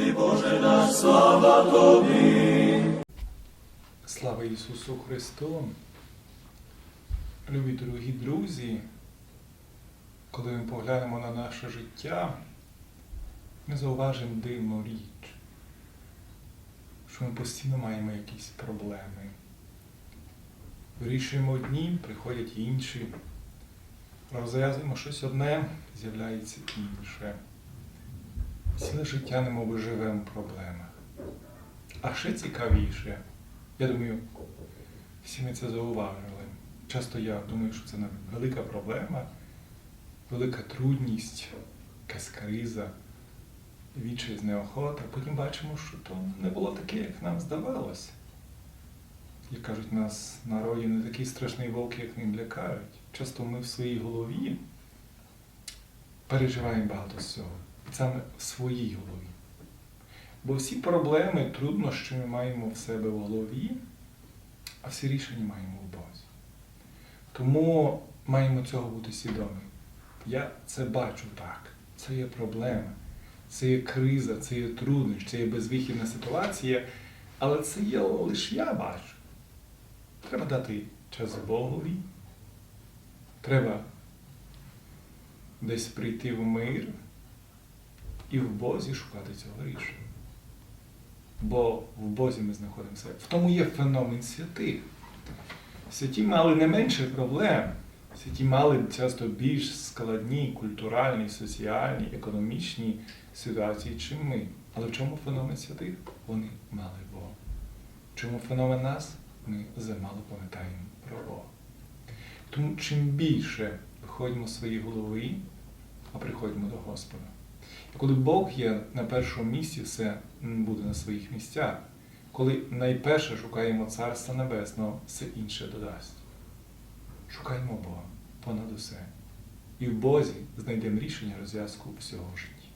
Тобі, Боже наш, слава Тобі. Слава Ісусу Христу! Любі дорогі друзі, коли ми поглянемо на наше життя, ми зауважимо дивну річ, що ми постійно маємо якісь проблеми. Вирішуємо одні, приходять інші. Розв'язуємо щось одне, з'являється інше. Ціле життя немов живемо в проблемах. А ще цікавіше, я думаю, всі ми це зауважили. Часто я думаю, що це велика проблема, велика трудність, якась криза, відчай неохота. Потім бачимо, що то не було таке, як нам здавалося. Як кажуть, нас народі не такий страшний вовк, як ним лякають. Часто ми в своїй голові переживаємо багато всього. Саме в своїй голові. Бо всі проблеми, труднощі ми маємо в себе в голові, а всі рішення маємо в Бозі. Тому маємо цього бути свідомі. Я це бачу так. Це є проблема, це є криза, це є труднощ, це є безвихідна ситуація, але це є лише я бачу. Треба дати час Богові. Треба десь прийти в мир і в Бозі шукати цього рішення. Бо в Бозі ми знаходимося. В тому є феномен святих. Святі мали не менше проблем. Святі мали часто більш складні культуральні, соціальні, економічні ситуації, чим ми. Але в чому феномен святих? Вони мали Бога. В чому феномен нас? Ми замало пам'ятаємо про Бога. Тому чим більше виходимо з своєї голови, а приходимо до Господа. І коли Бог є на першому місці, все буде на своїх місцях. Коли найперше шукаємо Царства Небесного, все інше додасть. Шукаємо Бога понад усе. І в Бозі знайдемо рішення розв'язку всього життя.